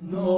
No.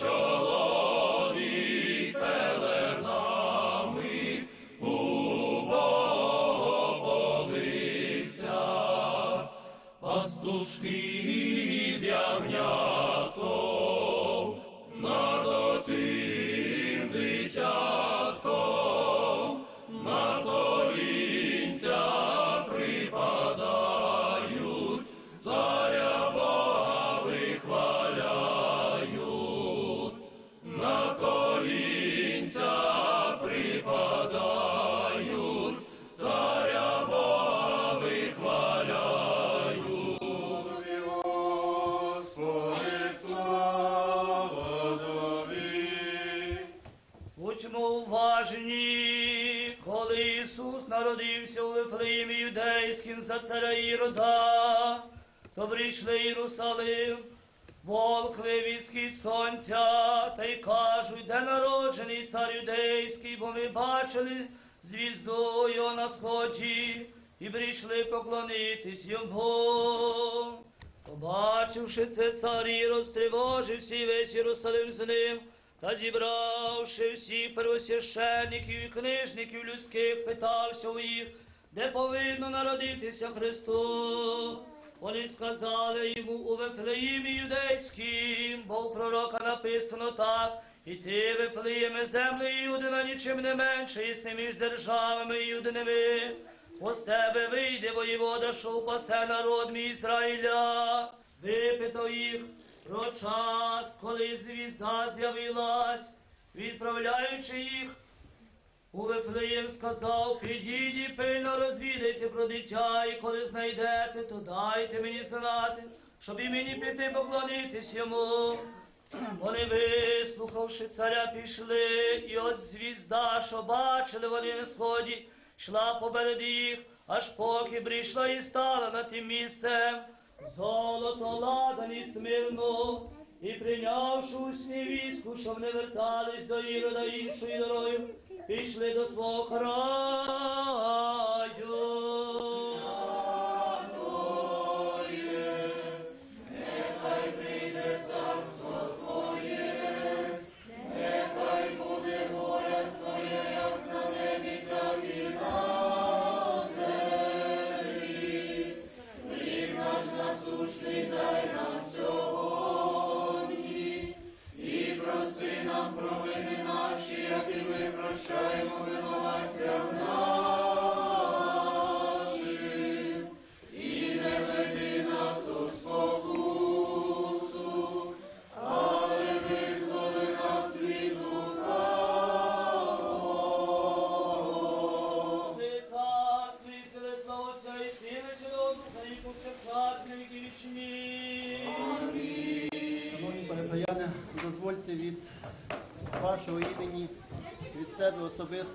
Як юдейським за царя Ірода, то прийшли Єрусалим, волкви від сонця, та й кажуть, де народжений цар юдейський, бо ми бачили звізду його на сході, і прийшли поклонитись йому. Побачивши це цар і розтривожився і весь Єрусалим з ним, та зібравши всіх первосвященників і книжників людських, питався у їх, де повинно народитися Христу. Вони сказали йому у Вифлеїмі юдейським, бо у пророка написано так, і ти, Вифлеєме, землі Юдина, нічим не менше, єси між державами юдиними. З тебе вийде воєвода, що упасе народ мій Ізраїля. Випито їх про час, коли звізда з'явилась, відправляючи їх. У Вифлеєм сказав, підіть пильно розвідайте про дитя, і коли знайдете, то дайте мені знати, щоб і мені піти поклонитись йому. Вони, вислухавши царя, пішли, і от звізда, що бачили вони на сході, йшла поперед їх, аж поки прийшла і стала над тим місцем. Золото ладані смирно, і прийнявши у сні війську, щоб не вертались до Ірода іншою дорогою, пішли до свого краю.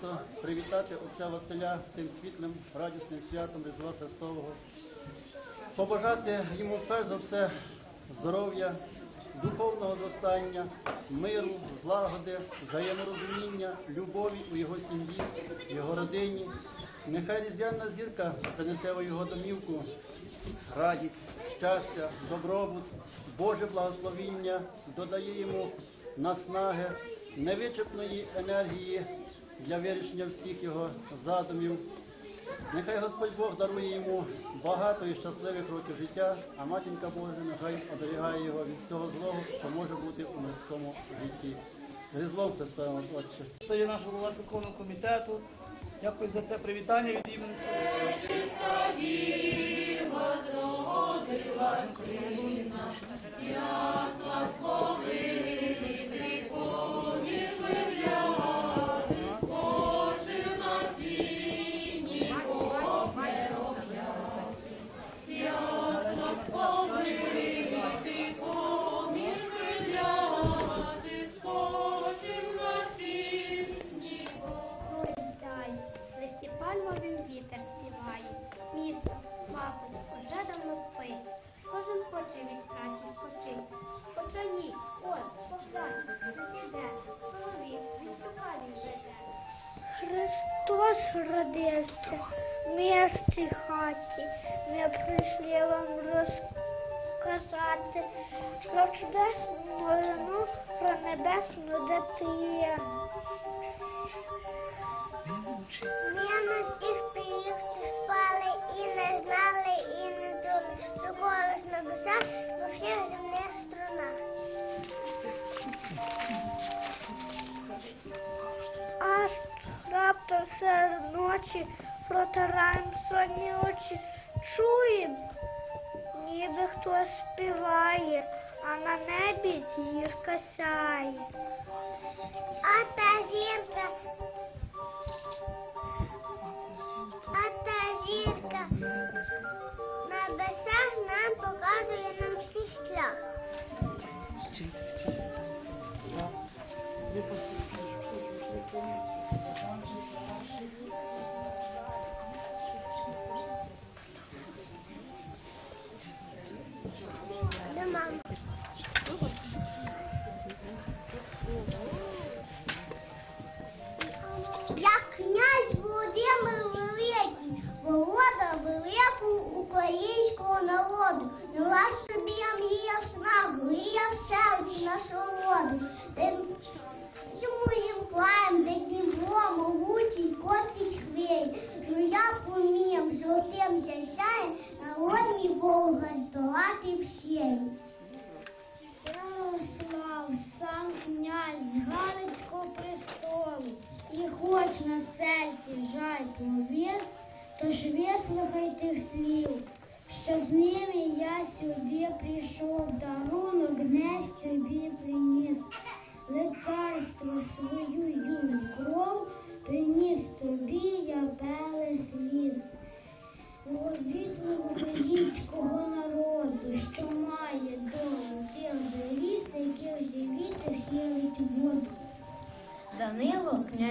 Особисто привітати отця Василя цим світлим, радісним святом Різдва Христового. Побажати йому перш за все здоров'я, духовного зростання, миру, злагоди, взаєморозуміння, любові у його сім'ї, його родині. Нехай різдвяна зірка принесе у його домівку радість, щастя, добробут, Боже благословіння додає йому наснаги, невичерпної енергії для вирішення всіх його задумів. Нехай Господь Бог дарує йому багато і щасливих років життя, а матінка Божа нехай оберігає його від всього злого, що може бути у міському житті. Грізлов представимо, отче. Це є наш голова комітету. Дякую за це привітання від імені. Я вас повинен. Про чудесну новину, про небесну дитину. Ми на тих приїхали спали і не знали, і не чули. Такого ж небеса по всіх земних струнах. Аж раптом серед ночі протираємо сонні очі. Чуємо, ніби хтось співає, а на небі зірка сяє. А та зірка,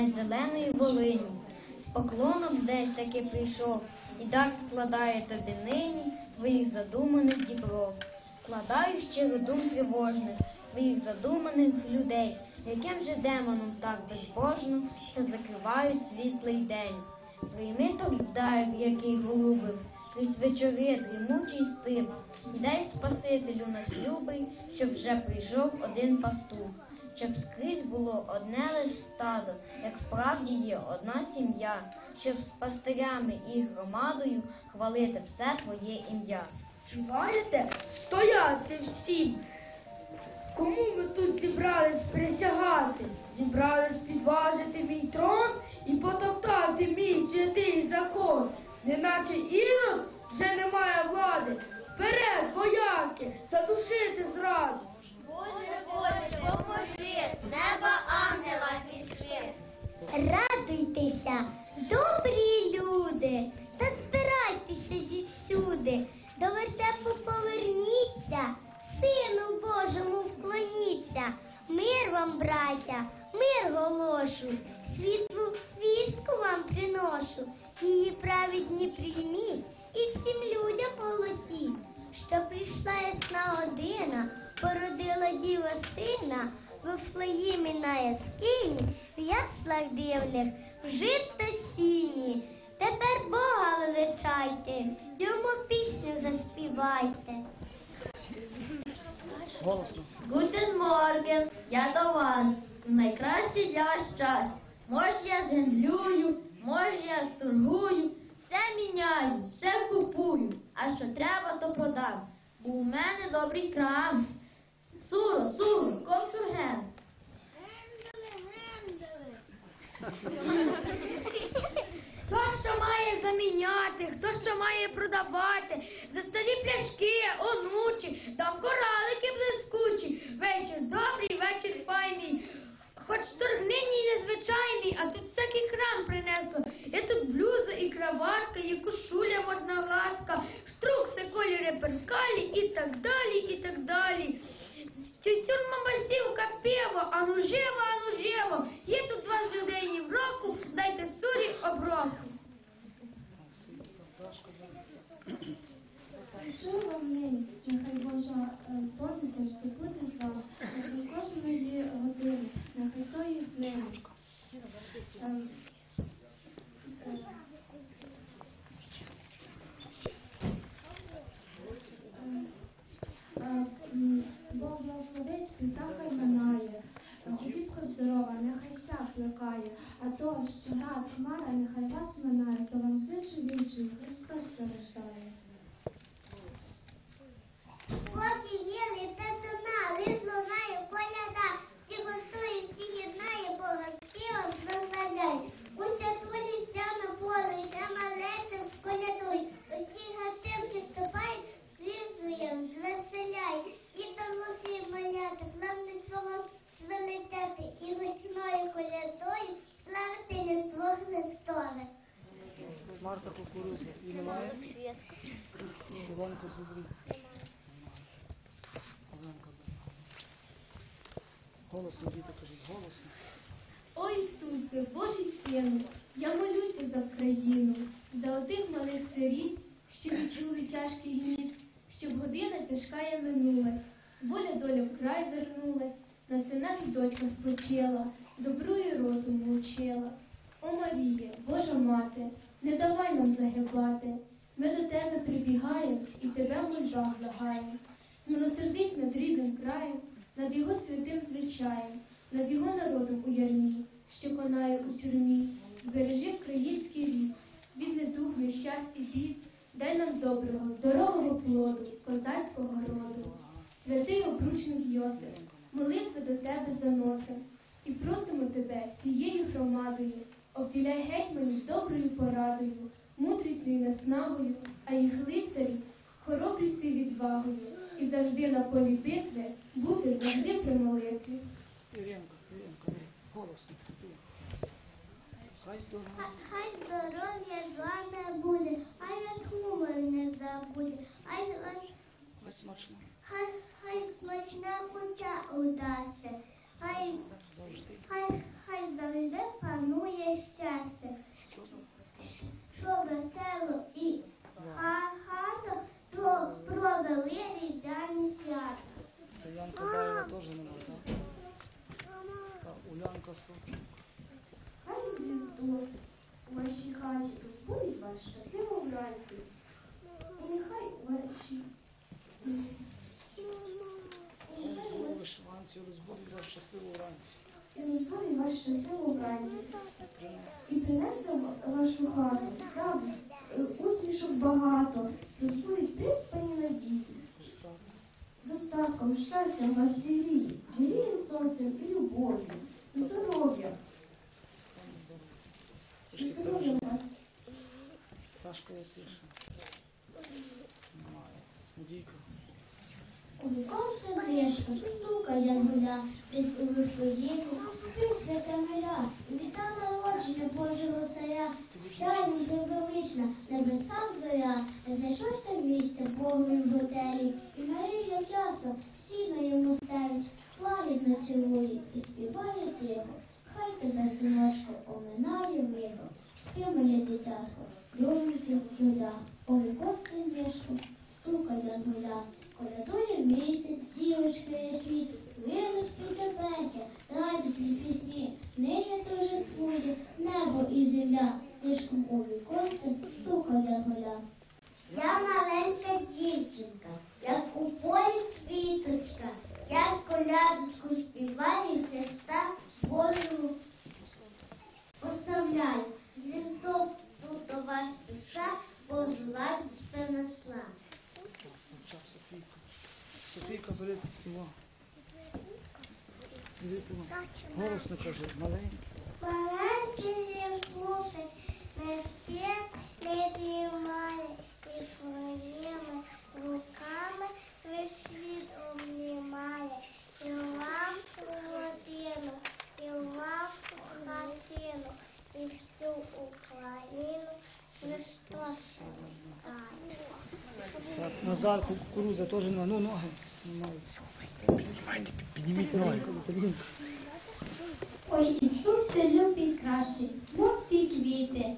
Зеленої Волині, з поклоном десь таки прийшов, і так складає тобі нині твоїх задуманих дібров. Складаю щиро дум тривожних, твоїх задуманих людей, яким же демоном так безбожно, що закривають світлий день. Прийми торік дар, який голубив, крізь вечори дрімучий стив, і дай Спасителю нас любий, щоб вже прийшов один пастух, щоб скрізь було одне лиш стадо, як справді є одна сім'я, щоб з пастирями і громадою хвалити все твоє ім'я. Чуваєте? Стояти всім. Кому ми тут зібрались присягати? Зібрались підважити мій трон і потоптати мій святий закон. Неначе Ірод вже немає влади. Вперед, вояки, задушити зраду. Боже, Радуйтеся, добрі люди, та збирайтеся зівсюди, до вертепу поверніться, Сину Божому вклоніться. Мир вам, браття, мир голошу, світлу вістку вам приношу, її праведні прийміть і всім людям голосіть, що прийшла ясна година, породила діва сина, в Вифлеємі на яскині, в яслах дивних, в сіні. Тепер Бога величайте, йому пісню заспівайте. Гутен Морген, я до вас. Найкраще для вас час. Може я згендлюю, може я сторгую, все міняю, все купую, а що треба, то продам. Бо у мене добрий крам. Суро, суро, Хто що має заміняти, хто що має продавати, за столі пляшки, онучі, там коралики блискучі. Вечір добрий, вечір файний. Хоч торг нині незвичайний, а тут всякий крам принесло. Є тут блюза і краватка, є кошуля модна ласка, штрукси, кольори перкалі і так далі, і так далі. Тютюн мамасівка пиво, а ну живо, а ну живо. Є тут два день в року, дайте сурі оброку. Прийшов вам нині, нехай Божа помість завжди буде з вами, нехай кожної години, нехай тої днини. Марта Кукуруза. І немає? Іванко Зубрі. Оленка. Голосно, діти, кажіть, голосно. Ой, Ісусе, Божий сину, я молюся за країну, за отих малих сиріт, що відчули тяжкий гніт, щоб година тяжка я минула, воля доля вкрай вернулась, на синах і дочках спочила, добру і розуму учила. О Марія, Божа мати, не давай нам загибати. Ми до тебе прибігаємо і тебе в мольбах благаємо. Змилосердись над рідним краєм, над його святим звичаєм, над його народом у ярмі, що конає у тюрмі, збережи український рід, від недуг, нещасть і бід, дай нам доброго, здорового плоду, козацького роду. Святий обручник Йосип, молитви до тебе заносим, і просимо тебе всією громадою, обділяй гетьманів доброю порадою, мудрістю і наснагою, а їх лицарів хоробрістю і відвагою, і завжди на полі битви бути завжди при молитві. Іринка, Іринка, голосно. Хай здорово. Хай здоров'я з вами буде, хай вас гумор не забуде, хай вас Хай смачно. хай, хай смачна кутя удасться, хай, хай, хай завжди панує щастя, Що весело і про, провели різдвяні свята. Та Янка Баєва теж немає, так? Та Улянка Савчук. Хай гніздо у вашій хаті розбудить вас щасливо вранці. І нехай у вашій Знову у вас щасливо вранці. і розбудить вас щасливо вранці. І принесе вашу хату радість, е, усмішок багато, розбудить приспані надії. Достатком щастя вас сірі, діліє сонцем і любов'ю, і здоров'я, і здоров'я вас. Сашка Яциша. Немає. Надійка. Увіконце грішка, сука янголя, десь у вифлеємі, спить свята миря, віта народження Божого царя, сяйна дивовична, небесах зоря, знайшовся місце Богові в готелі, і Марія вчасно сіно йому ставить, лагідно цілує і співає тихо. Хай тебе, синочко, оминає вихо, спи моє дитятко, думайте чуда, увіконце грішка, стука янголя, Колядує місяць, зірочки ясні, вирости песя, радісні пісні, нині торжествує небо і земля, лишком у віконце стука янголя. Я маленька дівчинка, як у полі квіточка, я колядочку співаю, Христа Божу оставляю. Звіздок тут у вас піша, Божу радість принесла. Софійка. бере. Випила. Голосно кажи, маленький. Маленький слушай, не спек, не Назар кукуруза теж на ну, ноги. Немає. Підніміть ноги. Ой, Ісусе, любий кращий, мов ті квіти,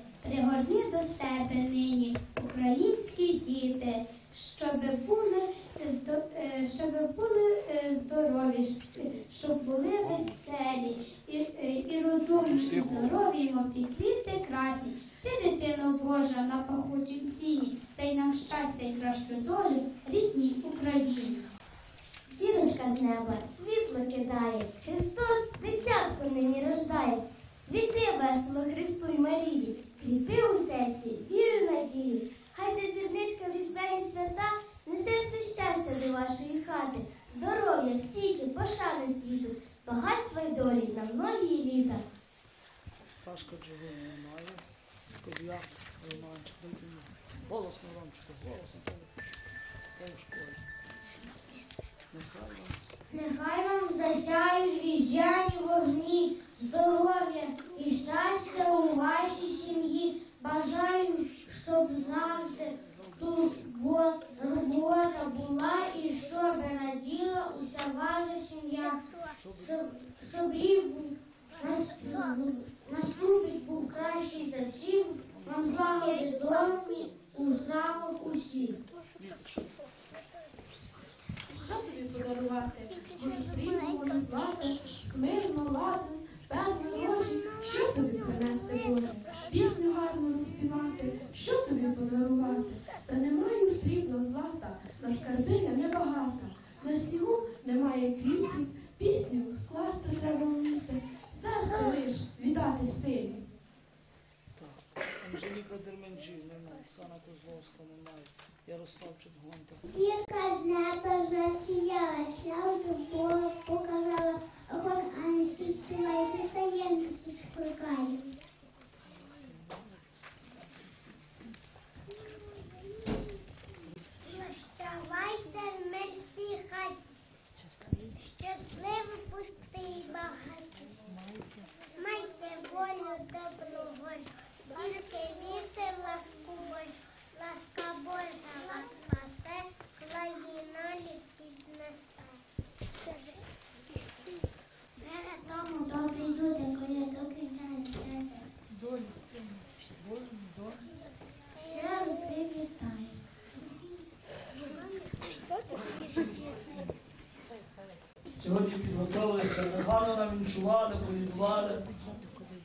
гарно нам віншували, полюбували.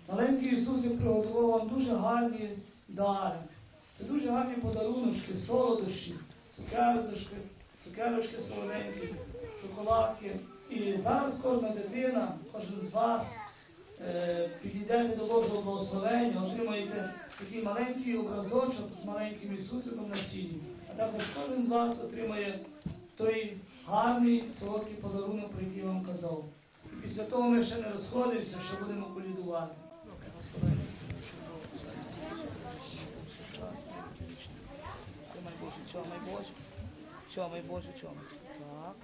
Маленький Ісусик приготував вам дуже гарні дари. Це дуже гарні подаруночки, солодощі, цукерочки, цукерочки солоненькі, шоколадки. І зараз кожна дитина, кожен з вас е, підійдете до Божого благословення, отримаєте такий маленький образочок з маленьким Ісусиком на сіні. А також кожен з вас отримає той гарний солодкий подарунок, про який я вам казав. Після того ми ще не розходимося, ще будемо колідувати. Тьомай Боже, тьомай Боже. Тьомай. Так,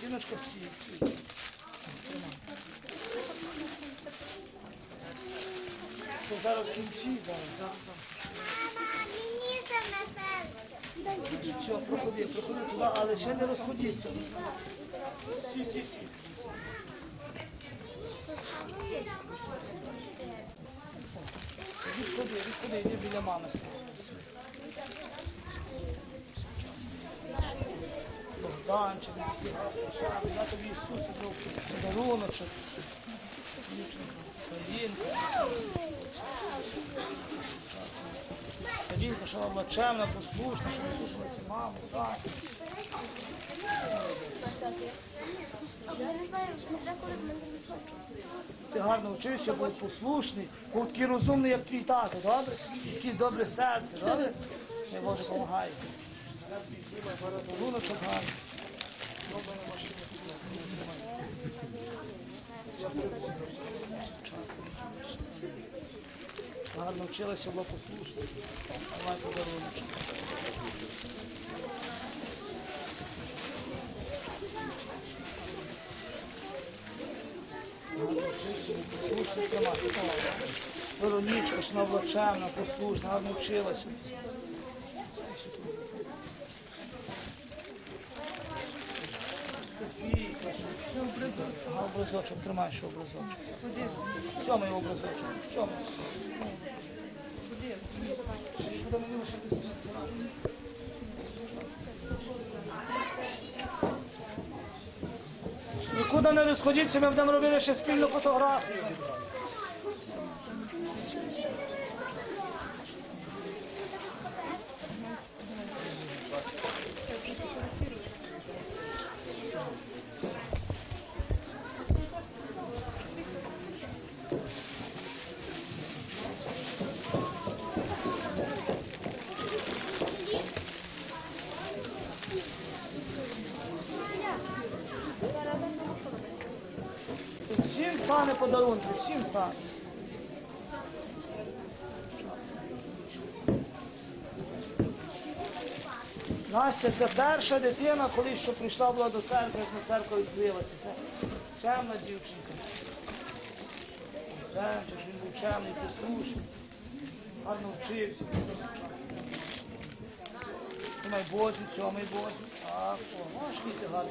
жіночка, стій. Це зараз в кінці, зараз, зараз. Мама, мені це на серце. Все, проходи, проходи туди, але ще не розходіться. Стій, стій, стій. Відходи, відходи, йди біля мами. Богданчик, я тобі Ісус подаруночок. Дівчинка, Полінка. Полінка, що вона чемна, послушна, що Ти гарно вчився, був послушний, був такий розумний, як твій тато, добре? І такий добре серце, добре? Не Боже допомагає. Луночок гарний. Гарно вчилася, була послушна. Давай подарунок. Веронічка, була чемна, послушна, гарно вчилася. Образочок. Тримай, що образочок. Його образочок? Чому? Куди? Куди мені лише Нікуди не розходіться, ми будемо робити ще спільну фотографію. стане подарунки, всім стане. Настя це перша дитина, колись що прийшла була до церкви, як на церкву відкрилася. Це чемна дівчинка. Сенчик, він був чемний, послушний, гарно вчився. Думай, Бозі, цьомий Бозі. Так, о, можеш віти гарно.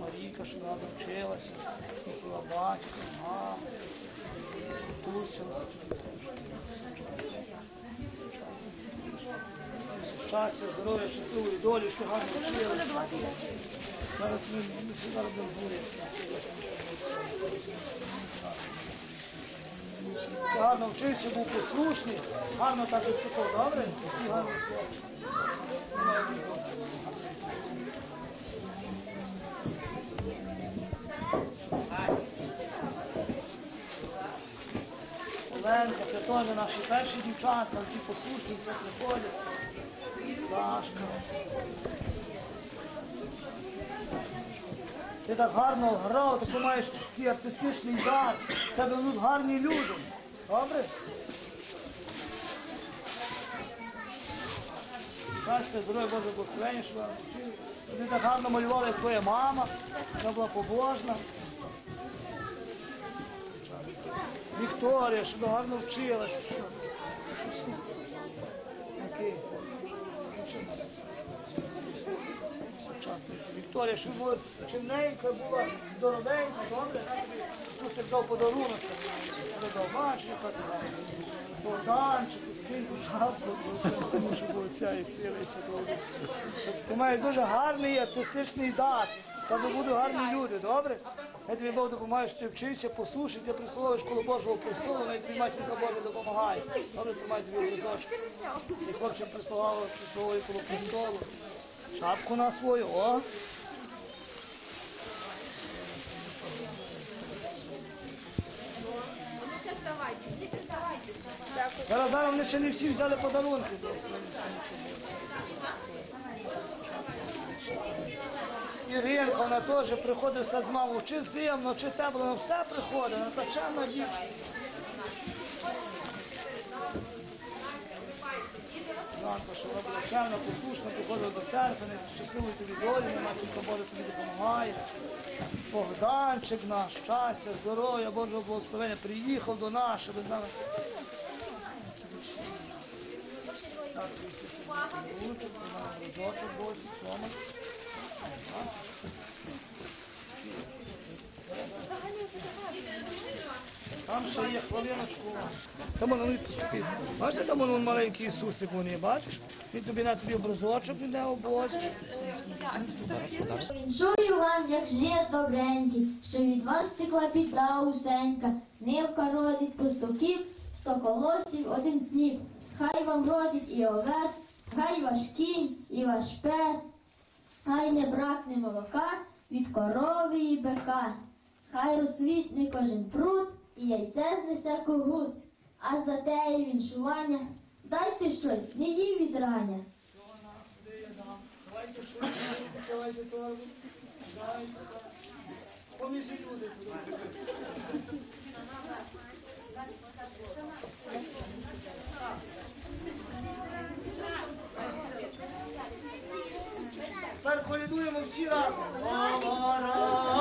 Марійка, що гарно вчилася, слухала батька, Туся. Щастя, здоров'я, щасливої долі, що гарно вчилася. Зараз ми зараз будемо. Гарно вчився, був послушний, гарно так виступав, добре? Всі гарно Оленка, це теж наші перші дівчатка, які послушні, все приходять. Сашка. Ти так гарно грав, ти маєш такий артистичний дар, тебе будуть гарні люди. Добре? Щастя, здоров'я Боже благословення. Ти так гарно малювала, як твоя мама, вона була побожна. Вікторія, щоб гарно вчилася. Окей. Вікторія, щоб була чимненька була, здоровенька, добре, Ісусик дав подарунок. Я дав бачиш, яка ти гарна. Богданчик, скиньку шапку, тому що була ця і сіла, і все Ти маєш дуже гарний артистичний дар. Тебе будуть гарні люди, добре? Я тобі Бог допомагає, що ти вчишся, послушай, ти присловиш коло Божого престолу, навіть тобі матінка Божа допомагає. Добре, тримай тобі образочок. Ти хлопче прислугав, присловує коло престолу. Шапку на свою, о. Зараз зараз вони ще не всі взяли подарунки. Іринка, вона теж приходить все з мамою, чи зимно, чи тепло, вона все приходить, вона та чемна дівчина. Іванко, що вона була чемна, послушна, приходила до церкви, не щасливої тобі долі, нема тільки Боже тобі допомагає. Богданчик наш, щастя, здоров'я, Божого благословення, приїхав до нас, щоб з нами. Так, Там ще є хвилиночку. Там воно бачите, там воно маленький Ісусик вони, бачиш? Він тобі на тобі образочок іде обоз. Віншую вам, як жиє добренькі, що від вас текла піда усенька, нивка родить пустоків, сто колосів, один сніп. Хай вам родить і овець, хай ваш кінь і ваш пес, хай не бракне молока від корови і бика. Хай розсвітне кожен пруд і яйце знесе когут. А за те і віншування дайте щось, не їв від рання. Давайте швидше, давайте. Поміж люди. Тепер колядуємо всі разом. Говора